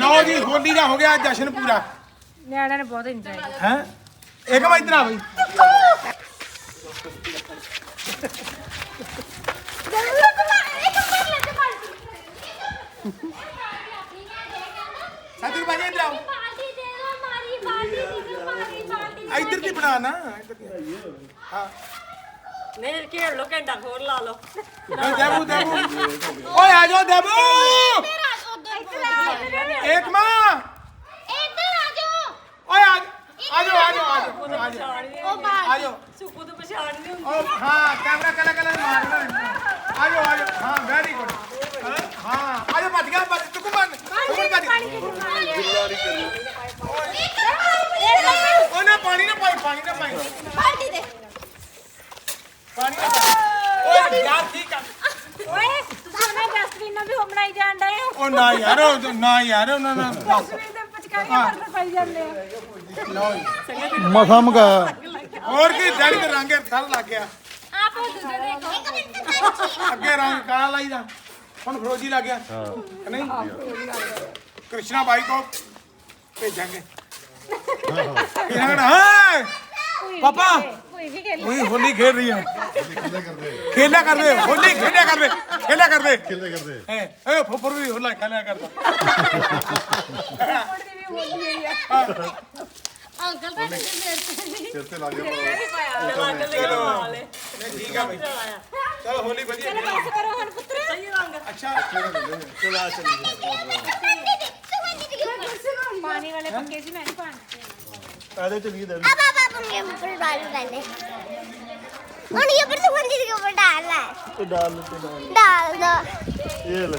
ਲਓ ਜੀ ਹੋਲੀ ਦਾ ਹੋ ਗਿਆ ਜਸ਼ਨ ਪੂਰਾ। ਨਿਆਣਿਆਂ ਨੇ ਬਹੁਤ ਇੰਜੋਏ ਕੀਤਾ। ਹੈ? ਇੱਕ ਵਾਰ ਇਧਰ ਆ ਬਈ। ਸਾਥੀ ਬਾਜੀ ਇਧਰ ਆਓ। ਮਾਰੀ ਮਾਰੀ ਇੱਧਰ ਦੀ ਬਣਾ ਨਾ ਇੱਧਰ ਦੀ ਹਾਂ। ਨਹੀਂ ਖੇਡ ਲੋ ਘੰਟਾ ਖੋਲ ਲਾ ਲੋ ਓਏ ਦੇਬੂ ਦੇਬੂ ਓਏ ਆ ਜਾਓ ਦੇਬੂ ਇੱਕ ਮਾਂ ਇੱਧਰ ਆ ਜਾਓ ਓਏ ਆ ਆ ਜਾਓ ਆ ਜਾਓ ਆ ਜਾਓ ਆ ਜਾਓ ਉਹ ਬਾਹਰ ਆ ਜਾਓ ਸੁੱਕੂ ਤੋਂ ਓ ਹਾਂ ਕੈਮਰਾ ਕਲਾ ਕਲਾ ਮਾਰਨਾ ਆ ਜਾਓ ਆ ਜਾਓ ਹਾਂ ਵੈਰੀ ਗੁੱਡ ਹਾਂ ਆ ਜਾਓ ਭੱਜ ਗਿਆ ਭੱਜ ਤੂੰ ਕੁਮਾਨ ਤੂੰ ਭੱਜ ਉਹ ਨਾ ਪਾਣੀ ਨਾ ਪਾਈ ਪਾਣੀ ਨਾ ਪਾਈ ਪਾਰਟੀ ਦੇ। ਪਾਣੀ ਨਾ ਪਾਈ ਓਏ। ਯਾਰ ਠੀਕ ਆ ਓਏ ਤੁਸੀਂ ਉਹਨਾਂ ਜਸਵੀਰ ਨਾਲ ਵੀ ਹੋ ਬਣਾਈ ਜਾਣ ਡਏ ਹੋ। ਉਹ ਨਾ ਯਾਰ ਉਹ ਨਾ ਯਾਰ ਉਹਨਾਂ ਨਾਲ। ਜਸਵੀਰ ਦੇ ਪਚਕਾਰੀਆਂ ਕਰਨ ਪਾਈ ਜਾਂਦੇ ਆ। ਲਓ ਮਸਾ ਮਗਾਇਆ ਹੋਰ ਕੀ ਡੈਡੀ ਦੇ ਰੰਗ ਥਲ ਲੱਗ ਗਿਆ। ਆਪ ਉਹ ਦੂਜੇ ਦੇਖੋ। ਇੱਕ ਮਿੰਟ ਅੱਗੇ ਰੰਗ ਕਾਲਾ ਲਾਈਦਾ। ਹੁਣ ਫਰੋਜੀ ਲੱਗ ਗਿਆ। ਕਿ ਨਹੀਂ? ਕ੍ਰਿਸ਼ਨਾ ਬਾਈ ਕੋ ਭੇਜਾਂਗੇ। ਇਹਨਾਂ ਕਹਣਾ ਹਾਂ ਪਾਪਾ! ਕੋਈ ਵੀ ਖੇਲ। ਉਹੀ ਹੋਲੀ ਖੇਡ ਰਹੀ ਹੈ ਖੇਲਿਆ ਕਰਦੇ ਹੋਲੀ ਖੇਲਿਆ ਕਰਦੇ ਖੇਲਿਆ ਕਰਦੇ। ਕਿੱਲੇ ਕਰਦੇ। ਹੈ ਏ ਫੁੱਫਰ ਵੀ ਹੋਲਾ ਖੇਲਿਆ ਕਰਦਾ। ਦੀ ਵੀ ਹੋਲੀ ਹੋਈ ਆ। ਅੰਕਲ ਤਾਂ ਮੇਰੇ ਸਿਰ ਤੇ ਲੱਗ ਗਿਆ ਨਹੀਂ ਠੀਕ ਆ ਬਈ। ਚਲੋ ਹੋਲੀ ਵਧੀਆ ਚਲੋ ਬਸ ਕਰੋ ਹੁਣ ਪੁੱਤਰ। ਸਹੀ ਰੰਗ ਅੱਛਾ ਚਲੋ ਆ ਚਲੀਏ ਪਾਣੀ ਵਾਲੇ ਪੱਕੇ ਸੀ ਮੈਂ ਨਹੀਂ ਪਾਣੀ ਆਦੇ ਚਲੀਏ ਦੇ ਆ ਬਾਬਾ ਪੰਗੇ ਮੁਕਲ ਬਾਲੂ ਪਹਿਲੇ ਹੁਣ ਇਹ ਪਰ ਸੁਗੰਧੀ ਦੇ ਉੱਪਰ ਡਾਲ ਲੈ। ਡਾਲ ਤੇ ਡਾਲ। ਡਾਲ ਦੋ। ਇਹ ਲੈ।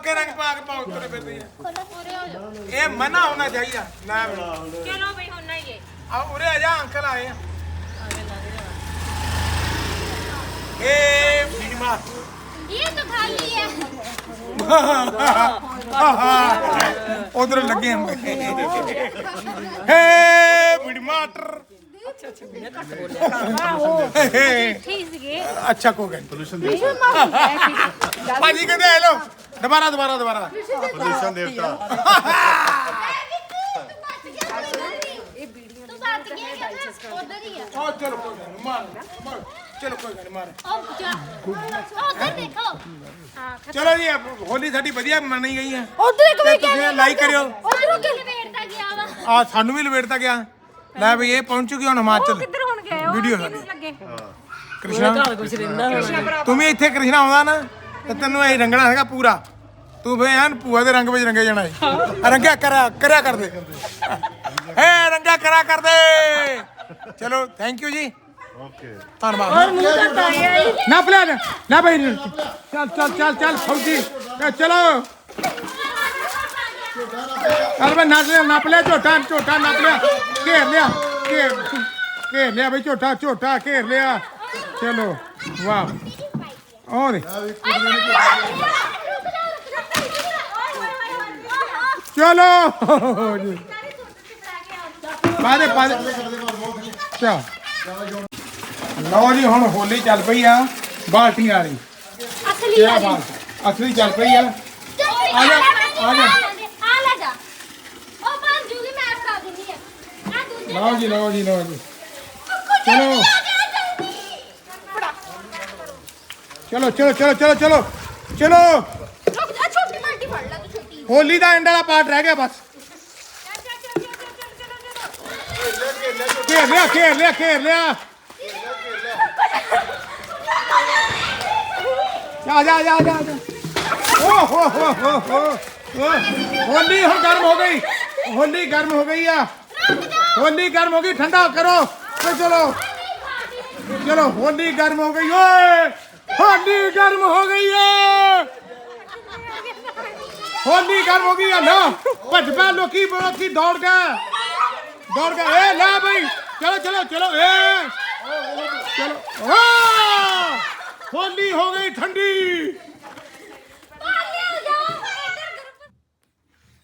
ਪੱਕੇ ਰੰਗ ਪਾ ਕੇ ਪਾਉ ਤੁਰੇ ਫਿਰਦੀ ਹੈ ਪੂਰੇ ਹੋ ਜਾਓ ਇਹ ਮਨਾ ਹੋਣਾ ਚਾਹੀਦਾ ਨਾ ਵੀ। ਚਲੋ ਬਈ ਹੁਣ ਨਾ ਇਹ ਆ ਉਰੇ ਆ ਜਾ ਅੰਕਲ ਆਏ ਆ ਏ ਭੀਮਾ ये तो खाली है ਉਧਰ ਲੱਗੇ ਹਮ ਅੱਛਾ ਅੱਛਾ ਮੈਂ ਕੋ ਗਏ ਪੋਲੂਸ਼ਨ ਦੇ ਵਿਸ਼ੂ ਮਾਫੀ ਭਾਜੀ ਲੋ ਦੁਬਾਰਾ ਦੁਬਾਰਾ ਦੁਬਾਰਾ। ਪੋਲੂਸ਼ਨ ਦੇਵਤਾ ਤੂੰ ਚਲੋ ਜੀ ਹੋਲੀ ਸਾਡੀ ਵਧੀਆ ਮੰਨੀ ਗਈ ਹੈ। ਉਧਰ ਇੱਕ ਤੇ ਲਾਈਕ ਕਰਿਓ। ਉਧਰੋਂ ਕਿਵੇਂ ਵੇੜਦਾ ਗਿਆ ਆ ਸਾਨੂੰ ਵੀ ਲਵੇੜਤਾ ਗਿਆ। ਲੈ ਵੀ ਇਹ ਪਹੁੰਚੂਗੀ ਹੁਣ ਹਿਮਾਚਲ। ਕਿੱਧਰ ਹੁਣ ਗਏ? ਉਹ ਵੀਡੀਓ ਕਿਹਨੂੰ ਲੱਗੇ? ਕ੍ਰਿਸ਼ਨਾ। ਘਰ ਕੁਛ ਰਹਿੰਦਾ ਤੂੰ ਵੀ ਇੱਥੇ ਕ੍ਰਿਸ਼ਨਾ ਆਉਂਦਾ ਨਾ ਤੇ ਤੈਨੂੰ ਇਹ ਰੰਗਣਾ ਹੈਗਾ ਪੂਰਾ। ਤੂੰ ਫੇ ਐਨ ਭੂਆ ਦੇ ਰੰਗ ਵਿੱਚ ਰੰਗੇ ਜਾਣਾ ਹੈ। ਰੰਗਿਆ ਕਰਿਆ ਕਰਿਆ ਕਰਦੇ ਏ ਰੰਗਾ ਕਰਿਆ ਕਰਦੇ ਚਲੋ ਥੈਂਕ ਯੂ ਜੀ। ਓਕੇ ਧੰਨਵਾਦ। ਨਾ ਪਲੇ ਨਾ ਭਾਈ ਚੱਲ ਚੱਲ ਚੱਲ ਚੱਲ ਫੌਜੀ। ਇਹ ਚਲੋ। ਚੱਲ ਬਈ ਨੱਪ ਲਿਆ ਨੱਪ ਲਿਆ ਝੋਟਾ ਝੋਟਾ ਨੱਪ ਲਿਆ। ਘੇਰ ਲਿਆ ਘੇਰ ਘੇਰ ਲਿਆ ਬਈ ਝੋਟਾ ਝੋਟਾ ਘੇਰ ਲਿਆ। ਚਲੋ ਵਾਹ। ਔਰ ਚਲੋ। ਜੀ ਬਾਰੇ ਬਾਰੇ। ਚਾ ਲਓ ਜੀ ਹੁਣ ਹੋਲੀ ਚੱਲ ਪਈ ਆ ਬਾਲਟੀਆਂ ਵਾਲੀ। ਅਸਲੀ ਅਸਲੀ ਚੱਲ ਪਈ ਆ। ਆ ਜਾ ਆ ਜਾ। ਲਓ ਜੀ ਲਓ ਜੀ ਲਓ ਜੀ। ਚਲੋ। ਚਲੋ ਚਲੋ ਚਲੋ ਚਲੋ ਚਲੋ। ਚਲੋ। ਰੁਕ ਜਾ ਛੋਟੀ ਮਲਟੀ ਫੜ ਲੈ ਤੂੰ ਛੋਟੀ ਹੋਲੀ ਦਾ ਐਂਡ ਵਾਲਾ ਪਾਰਟ ਰਹਿ ਗਿਆ ਬਸ। ਘੇਰ ਲਿਆ ਘੇਰ ਲਿਆ ਘੇਰ ਲਿਆ। ਜਾ ਜਾ ਜਾ ਜਾ ਓ ਹੋ ਹੋ ਹੋ ਹੋ। ਹੋਲੀ ਹੁਣ ਗਰਮ ਹੋ ਗਈ। ਹੋਲੀ ਗਰਮ ਹੋ ਗਈ ਆ। ਹੋਲੀ ਗਰਮ ਹੋ ਗਈ ਠੰਡਾ ਕਰੋ। ਓ ਚਲੋ। ਚਲੋ ਹੋਲੀ ਗਰਮ ਹੋ ਗਈ ਓਏ। ਹੋਲੀ ਗਰਮ ਹੋ ਗਈ ਏ। ਹੋਲੀ ਗਰਮ ਹੋ ਗਈ ਆ ਨਾ। ਭੱਜ ਪੈ ਲੋਕੀ ਲੋਕੀ ਦੌੜ ਗਏ। ਦੌੜ ਗਏ। ਏ ਲੈ ਬਈ। ਚਲੋ ਚਲੋ ਚਲੋ ਏ। ਚਲੋ। ਆ ਹੋਲੀ ਹੋ ਗਈ ਠੰਡੀ।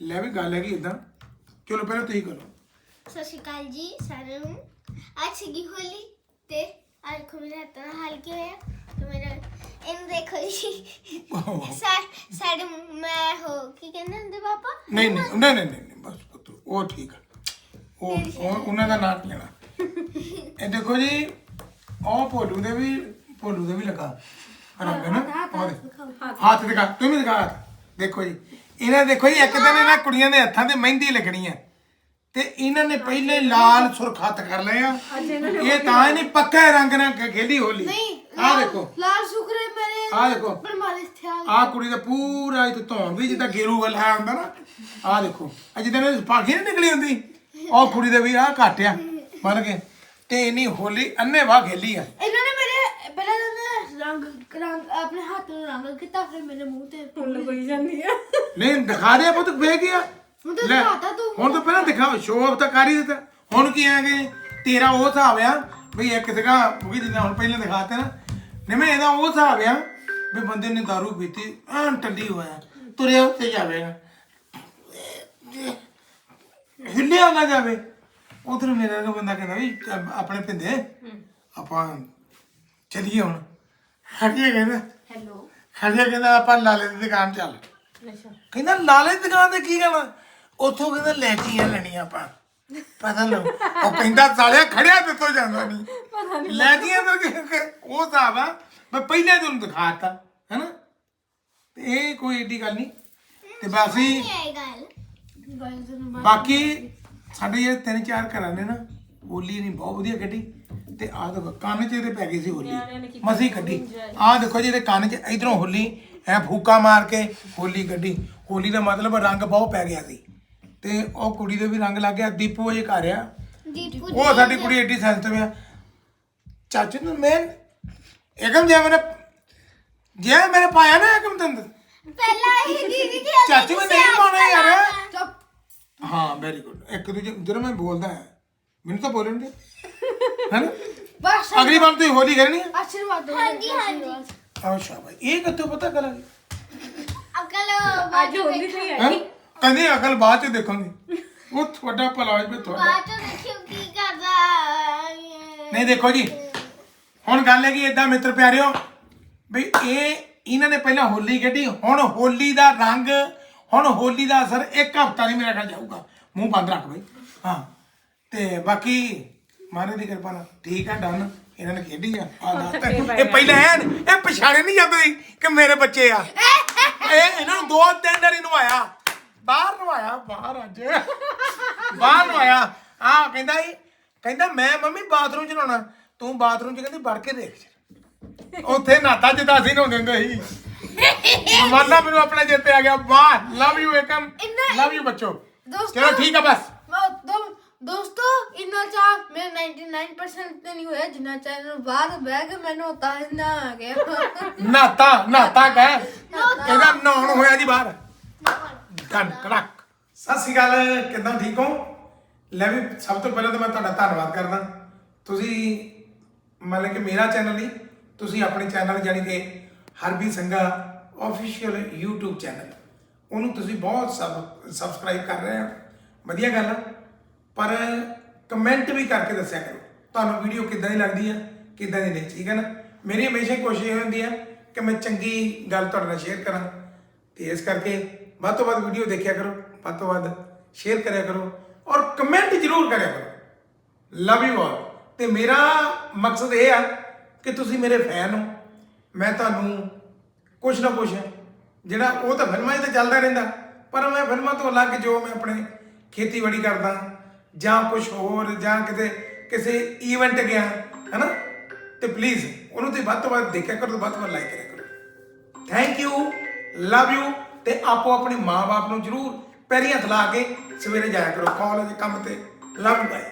ਲੈ ਵੀ ਗੱਲ ਹੈਗੀ ਇਦਾਂ ਚਲੋ ਪਹਿਲਾਂ ਤੁਸੀਂ ਕਰੋ। ਸਤਿ ਸ਼੍ਰੀ ਅਕਾਲ ਜੀ ਸਾਰਿਆਂ ਨੂੰ। ਅੱਜ ਸੀਗੀ ਹੋਲੀ ਤੇ ਅੱਜ ਕੋ ਮੇਰਾ ਤਾਂ ਹਾਲ ਕੀ ਹੋਇਆ? ਤੇ ਮੇਰਾ ਇਹਨੂੰ ਦੇਖੋ ਜੀ। ਸਾ- ਸਾਡੇ ਮੈਂ ਹੋ ਕੀ ਕਹਿੰਦੇ ਹੁੰਦੇ ਪਾਪਾ? ਨਹੀਂ ਨਹੀਂ ਨਹੀਂ ਨਹੀਂ ਨਹੀਂ ਨਹੀਂ, ਬਸ ਪੁੱਤ ਉਹ ਠੀਕ ਆ। ਉਹ ਉਹ- ਉਹਨਾਂ ਦਾ ਨਾਮ ਨਹੀਂ ਲੈਣਾ? ਇਹ ਦੇਖੋ ਜੀ ਉਹ ਭੋਲੂ ਦੇ ਵੀ ਭੋਲੂ ਦੇ ਵੀ ਲਗਾ। ਰੰਗ ਨਾ? ਉਹ ਦੇ। ਹੱਥ ਦਿਖਾ ਤੂੰ ਵੀ ਦਿਖਾ ਹੱਥ। ਦੇਖੋ ਜੀ ਇਹਨਾਂ ਦੇਖੋ ਜੀ ਇੱਕ ਦਿਨ ਇਹਨਾਂ ਕੁੜੀਆਂ ਦੇ ਹੱਥਾਂ ਤੇ ਮਹਿੰਦੀ ਲੱਗਣੀ ਆ ਤੇ ਇਹਨਾਂ ਨੇ ਪਹਿਲੇ ਲਾਲ ਸੁਰਖ ਹੱਥ ਕਰ ਲਏ ਆ। ਇਹ ਤਾਂ ਹੀ ਨਹੀਂ ਪੱਕੇ ਰੰਗ ਨਾਲ ਖ- ਖੇਡੀ ਹੋਲੀ। ਆਹ ਦੇਖੋ। ਲਾਲ ਸੁਕਰੇ ਮੇਰੇ ਆਹ ਦੇਖੋ। ਪਰ ਮਾਲਿਸ਼ ਥਿਆ ਆਹ ਕੁੜੀ ਦਾ ਪੂਰਾ ਇਹ ਧੌਣ ਵੀ ਜਿੱਦਾਂ ਗੇਰੂ ਵੱਲ ਹੈ ਹੁੰਦਾ ਨਾ। ਆਹ ਦੇਖੋ। ਆ ਜਿੱਦਾਂ ਇਹ ਪਾਖੀ ਨਹੀਂ ਨਿਕਲੀ ਹੁੰਦੀ। ਉਹ ਕੁੜੀ ਦੇ ਵੀ ਆਹ ਘੱਟ ਆ। ਬਣ ਕੇ ਤੇ ਇਨੀ ਹੋਲੀ ਅੰਨੇ ਵਾਹ ਖੇਲੀ ਆ। ਇਹਨਾਂ ਨੇ ਮੇਰੇ ਪਹਿਲਾਂ ਤਾਂ ਰੰਗ ਰੰਗ ਆਪਣੇ ਹੱਥ ਨੂੰ ਰੰਗ ਕੀਤਾ ਫਿਰ ਮੇਰੇ ਮੂੰਹ ਤੇ ਫੁੱਲ ਕੋਈ ਜਾਂਦੀ ਆ। ਨਹੀਂ ਦਿਖਾ ਦੇ ਪੁੱਤ ਵੇ ਗਿਆ ਹੁਣ ਤਾਂ ਲੈ, ਦਿਖਾਤਾ ਤੂੰ। ਹੁਣ ਤਾਂ ਪਹਿਲਾਂ ਦਿਖਾਓ ਸ਼ੋਅ ਆਫ ਤਾਂ ਕਰ ਹੀ ਦਿੱਤਾ। ਹੁਣ ਕੀ ਆਗੇ ਤੇਰਾ ਉਹ ਹਿਸਾਬ ਆ ਵੀ ਇੱਕ ਦਿਖਾ ਉਹ ਵੀ ਜਿੱਦਾਂ ਹੁਣ ਪਹਿਲਾਂ ਦਿਖਾਤੇ ਨਾ। ਮੈਂ ਇਹਦਾ ਉਹ ਹਿਸਾਬ ਆ ਵੀ ਬੰਦੇ ਨੇ दारू ਪੀਤੀ ਆਂ ਟੱਡੀ ਹੋਇਆ ਤੁਰਿਆ ਉੱਤੇ ਜਾਵੇਗਾ। ਹਿੱਲਿਆ ਨਾ ਜਾਵੇ। ਉਧਰ ਮੇਰਾ ਕੋ ਬੰਦਾ ਕਹਿੰਦਾ ਵੀ ਆਪਣੇ ਪਿੰਦੇ ਆਪਾਂ ਚਲੀਏ ਹੁਣ। ਹਟਿਆ ਕਹਿੰਦਾ। ਹੈਲੋ ਹਟਿਆ ਕਹਿੰਦਾ ਆਪਾਂ ਲਾਲੇ ਦੀ ਦੁਕਾਨ ਚੱਲ। ਕਹਿੰਦਾ ਲਾਲੇ ਦੀ ਦੁਕਾਨ ਤੇ ਕੀ ਕਰਨਾ ਉੱਥੋਂ ਕਹਿੰਦਾ ਲੈਚੀਆਂ ਲੈਣੀਆਂ ਆਪਾਂ। ਪਤਾ ਲਓ ਉਹ ਕਹਿੰਦਾ ਸਾਲਿਆ ਖੜਿਆ ਤੇ ਤੋਂ ਜਾਂਦਾ ਨਹੀਂ ਪਤਾ ਨਹੀਂ ਲੈਚੀਆਂ ਤਾਂ ਉਹ ਹਿਸਾਬ ਆ। ਮੈਂ ਪਹਿਲੇ ਤੁਹਾਨੂੰ ਦਿਖਾਤਾ ਹੈਨਾ? ਤੇ ਇਹ ਕੋਈ ਏਡੀ ਗੱਲ ਨਹੀਂ ਤੇ ਬਾਕੀ ਇਹ ਗੱਲ। ਬਾਕੀ ਸਾਡੇ ਜਿਹੜੇ ਤਿੰਨ ਚਾਰ ਘਰਾਂ ਨੇ ਨਾ ਹੋਲੀ ਨਹੀਂ ਬਹੁਤ ਵਧੀਆ ਕੱਢੀ। ਤੇ ਆਹ ਦੇਖੋ ਕੰਨ 'ਚ ਇਹਦੇ ਪੈ ਗਈ ਸੀ ਹੋਲੀ। ਮਸੀ ਕੱਢੀ। ਆਹ ਦੇਖੋ ਜੀ ਇਹਦੇ ਕੰਨ 'ਚ ਇਧਰੋਂ ਹੋਲੀ ਐ ਫੂਕਾ ਮਾਰ ਕੇ ਹੋਲੀ ਕੱਢੀ। ਹੋਲੀ ਦਾ ਮਤਲਬ ਰੰਗ ਬਹੁਤ ਪੈ ਗਿਆ ਸੀ। ਤੇ ਉਹ ਕੁੜੀ ਦੇ ਵੀ ਰੰਗ ਲੱਗ ਗਿਆ। ਦੀਪੂ ਇਹ ਘਰ ਆ ਦੀਪੂ ਉਹ ਸਾਡੀ ਕੁੜੀ ਏਡੀ ਸੈਂਸਿਟਿਵ ਆ। ਚਾਚੂ ਨੂੰ ਮੈਂ ਏਕਮ ਜੇ ਮੈਨੇ ਜੇ ਮੈਨੇ ਪਾਇਆ ਨਾ ਏਕਮ ਤੰਦ। ਪਹਿਲਾਂ ਇਹ ਦੀਦੀ ਦੀ ਚਾਚੂ ਮੈਂ ਨਹੀਂ ਪਾਉਣਾ ਯਾਰ। ਚੁੱਪ। ਹਾਂ ਵੈਰੀ ਗੁੱਡ ਇੱਕ ਦੂਜੇ ਜਦੋਂ ਮੈਂ ਬੋਲਦਾ ਹਾਂ ਮੈਨੂੰ ਤਾਂ ਬੋਲਣ ਦੇ। ਹੈਨਾ? ਬਸ। ਅਗਲੀ ਵਾਰ ਤੁਸੀਂ ਹੋਲੀ ਕਰਨੀ ਹੈ ਆਸ਼ੀਰਵਾਦ ਦਿਓ। ਹਾਂਜੀ ਹਾਂਜੀ। ਅੱਛਾ ਭਾਈ ਇਹ ਕਿੱਥੋਂ ਪਤਾ ਕਰਾਂ ਅਕਲ ਅੱਜ ਹੋਲੀ ਤੇ ਹੈ ਕਹਿੰਦੇ ਅਕਲ ਬਾਅਦ ਚ ਦੇਖਾਂਗੇ। ਉਹ ਤੁਹਾਡਾ ਭਲਾ ਹੋਵੇ ਤੁਹਾਡਾ। ਬਾਅਦ ਚ ਦੇਖਿਓ ਕੀ ਕਰਦਾ ਨਹੀਂ ਦੇਖੋ ਜੀ। ਹੁਣ ਗੱਲ ਹੈ ਕਿ ਇਦਾਂ ਮਿੱਤਰ ਪਿਆਰਿਓ ਵੀ ਇਹ ਇਹਨਾਂ ਨੇ ਪਹਿਲਾਂ ਹੋਲੀ ਕੱਢੀ ਹੁਣ ਹੋਲੀ ਦਾ ਰੰਗ ਹੁਣ ਹੋਲੀ ਦਾ ਅਸਰ ਇੱਕ ਹਫਤਾ ਨਹੀਂ ਮੇਰਾ ਖਿਆਲ ਜਾਊਗਾ। ਮੂੰਹ ਬੰਦ ਰੱਖ ਬਈ। ਹਾਂ। ਤੇ ਬਾਕੀ ਮਾਰੇ ਦੀ ਕਿਰਪਾ ਨਾਲ। ਠੀਕ ਆ ਡਨ। ਇਹਨਾਂ ਨੇ ਖੇਡੀ ਆ। ਆ ਦੱਸ ਤਾ। ਇਹ ਪਹਿਲਾਂ ਐਨ ਇਹ ਪਛਾਣੇ ਨਹੀਂ ਜਾਂਦੇ ਕਿ ਮੇਰੇ ਬੱਚੇ ਆ। ਇਹ ਇਹਨਾਂ ਨੂੰ ਦੋ ਤਿੰਨ ਵਾਰੀ ਨਵਾਇਆ। ਬਾਹਰ ਨਵਾਇਆ ਬਾਹਰ ਅੱਜ। ਬਾਹਰ ਨਵਾਇਆ ਆ ਕਹਿੰਦਾ ਸੀ ਕਹਿੰਦਾ ਮੈਂ ਮੰਮੀ ਬਾਥਰੂਮ ਚ ਨਹਾਉਣਾ। ਤੂੰ ਬਾਥਰੂਮ ਚ ਕਹਿੰਦੀ ਵੜ ਕੇ ਦੇਖ ਉੱਥੇ ਨਾਤਾ ਜਿੱਦਾਂ ਅਸੀਂ ਨਹਾਉਂਦੇ ਹੁੰਦੇ ਸੀ। ਮਮਾਨਾ ਮੈਨੂੰ ਆਪਣਾ ਚੇਤੇ ਆ ਗਿਆ। ਵਾਹ love you Ekam love you ਬੱਚੋ। ਦੋਸਤੋ- ਚਲੋ ਠੀਕ ਆ ਬਸ। ਮੈਂ ਦੋਸਤੋ ਇੰਨਾ ਚਾ ਮੇਰੇ 99% ਤੇ ਨਹੀਂ ਹੋਇਆ। ਜਿੰਨਾ ਚਾ ਨੂੰ ਬਾਹਰ ਬਹਿ ਕੇ ਮੈਨੂੰ ਤਾਂ ਨਾ ਆ ਗਿਆ। ਨਾਤਾ ਨਾਤਾ ਕਹਿ। ਇਹਦਾ ਨਹਾਉਣ ਹੋਇਆ ਜੀ ਬਾਹਰ। ਡਨ ਕੜਕ। ਸਤਿ ਸ਼੍ਰੀ ਅਕਾਲ, ਕਿਦਾਂ ਠੀਕ ਹੋ? ਲੈ ਵੀ ਸਭ ਤੋਂ ਪਹਿਲਾਂ ਤਾਂ ਮੈਂ ਤੁਹਾਡਾ ਧੰਨਵਾਦ ਕਰਦਾ। ਤੁਸੀਂ ਮਤਲਬ ਕਿ ਮੇਰਾ ਚੈਨਲ ਨਹੀਂ, ਤੁਸੀਂ ਆਪਣੇ ਚੈਨਲ ਜਾਨੀ ਕਿ Harby Sangha official YouTube channel ਉਹਨੂੰ ਤੁਸੀਂ ਬਹੁਤ ਸਬ ਸਬਸਕ੍ਰਾਈਬ ਕਰ ਰਹੇ ਹੋ। ਵਧੀਆ ਗੱਲ ਆ। ਪਰ ਕਮੈਂਟ ਵੀ ਕਰਕੇ ਦੱਸਿਆ ਕਰੋ, ਤੁਹਾਨੂੰ ਵੀਡੀਓ ਕਿੱਦਾਂ ਦੀ ਲੱਗਦੀ ਆ, ਕਿੱਦਾਂ ਦੀ ਨਹੀਂ, ਠੀਕ ਹੈ ਨਾ? ਮੇਰੀ ਹਮੇਸ਼ਾ ਹੀ ਕੋਸ਼ਿਸ਼ ਇਹ ਹੁੰਦੀ ਆ ਕਿ ਮੈਂ ਚੰਗੀ ਗੱਲ ਤੁਹਾਡੇ ਨਾਲ ਸ਼ੇਅਰ ਕਰਾਂ। ਤੇ ਇਸ ਕਰਕੇ ਵੱਧ ਤੋਂ ਵੱਧ ਵੀਡੀਓ ਦੇਖਿਆ ਕਰੋ, ਵੱਧ ਤੋਂ ਵੱਧ ਸ਼ੇਅਰ ਕਰਿਆ ਕਰੋ ਔਰ ਕਮੈਂਟ ਜ਼ਰੂਰ ਕਰਿਆ ਕਰੋ। ਲਵ ਯੂ ਆਲ ਤੇ ਮੇਰਾ ਮਕਸਦ ਇਹ ਆ ਕਿ ਤੁਸੀਂ ਮੇਰੇ ਫੈਨ ਹੋ। ਮੈਂ ਤੁਹਾਨੂੰ ਕੁਛ ਨਾ ਕੁਛ, ਜਿਹੜਾ ਉਹ ਤਾਂ ਫਿਲਮਾਂ 'ਚ ਤਾਂ ਚੱਲਦਾ ਰਹਿੰਦਾ, ਪਰ ਮੈਂ ਫਿਲਮਾਂ ਤੋਂ ਅਲੱਗ ਜੋ ਮੈਂ ਆਪਣੇ ਖੇਤੀਬਾੜੀ ਕਰਦਾ, ਜਾਂ ਕੁਝ ਹੋਰ, ਜਾਂ ਕਿਤੇ ਕਿਸੇ ਈਵੈਂਟ ਗਿਆ, ਹੈਨਾ? ਤੇ ਪਲੀਜ਼ ਉਹਨੂੰ ਤੇ ਵੱਧ ਤੋਂ ਵੱਧ ਦੇਖਿਆ ਕਰੋ ਤੇ ਵੱਧ ਤੋਂ ਵੱਧ ਲਾਈਕ ਕਰਿਆ ਕਰੋ। ਥੈਂਕ ਯੂ ਲਵ ਯੂ ਤੇ ਆਪੋ ਆਪਣੇ ਮਾਪੇ ਨੂੰ ਜਰੂਰ ਪੈਰੀਂ ਹੱਥ ਲਾ ਕੇ ਸਵੇਰੇ ਜਾਇਆ ਕਰੋ ਕਾਲਜ ਕੰਮ ਤੇ ਲਵ ਯੂ ਬਾਏ